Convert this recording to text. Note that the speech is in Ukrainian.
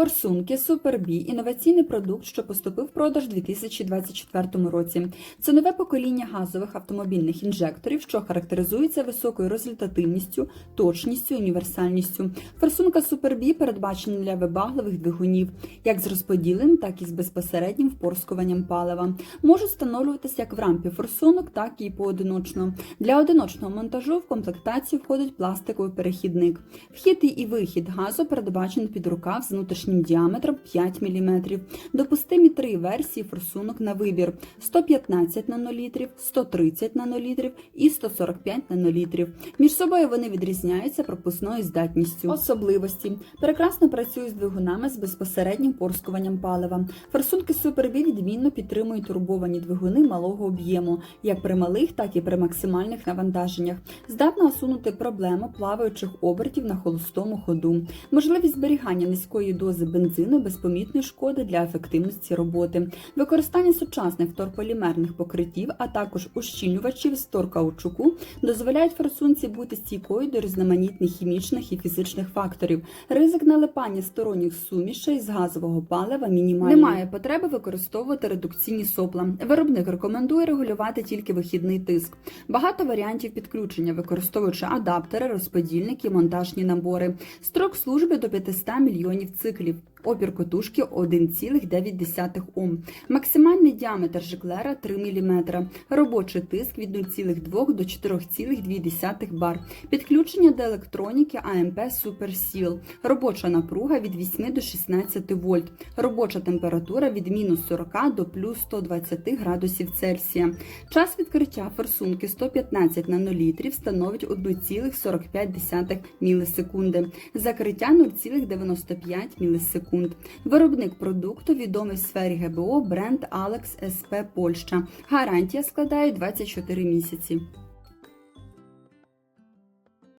Форсунки Супербі інноваційний продукт, що поступив в продаж у 2024 році. Це нове покоління газових автомобільних інжекторів, що характеризується високою результативністю, точністю, універсальністю. Форсунка Супербі передбачена для вибагливих двигунів, як з розподіленим, так і з безпосереднім впорскуванням палива. Можуть встановлюватися як в рампі форсунок, так і поодиночно. Для одиночного монтажу в комплектацію входить пластиковий перехідник. Вхід і вихід газу передбачено під рукав з внутрішнім діаметром 5 мм. Допустимі три версії форсунок на вибір: 115 нанолітрів, 130 нанолітрів і 145 нанолітрів. Між собою вони відрізняються пропускною здатністю. Особливості прекрасно працюють з двигунами з безпосереднім порскуванням палива. Форсунки Супербі відмінно підтримують турбовані двигуни малого об'єму, як при малих, так і при максимальних навантаженнях. Здатна усунути проблему плаваючих обертів на холостому ходу, можливість зберігання низької дози бензину без помітної шкоди для ефективності роботи, використання сучасних торполімерних покриттів, а також ущільнювачів з торкаучуку дозволяють форсунці бути стійкою до різноманітних хімічних і фізичних факторів. Ризик налипання сторонніх сумішей з газового палива мінімальний. Немає потреби використовувати редукційні сопла. Виробник рекомендує регулювати тільки вихідний тиск. Багато варіантів підключення, використовуючи адаптери, розподільники, монтажні набори. Строк служби до 500 мільйонів циклів доларів. Опір котушки 1,9 Ом. Максимальний діаметр жиклера 3 мм. Робочий тиск від 0,2 до 4,2 бар. Підключення до електроніки АМП SuperSeal. Робоча напруга від 8 до 16 вольт. Робоча температура від мінус 40 до плюс 120 градусів Цельсія. Час відкриття форсунки 115 нанолітрів становить 1,45 мілісекунди. Закриття 0,95 мілісекунд. Виробник продукту відомий в сфері ГБО бренд Alex SP Польща. Гарантія складає 24 місяці.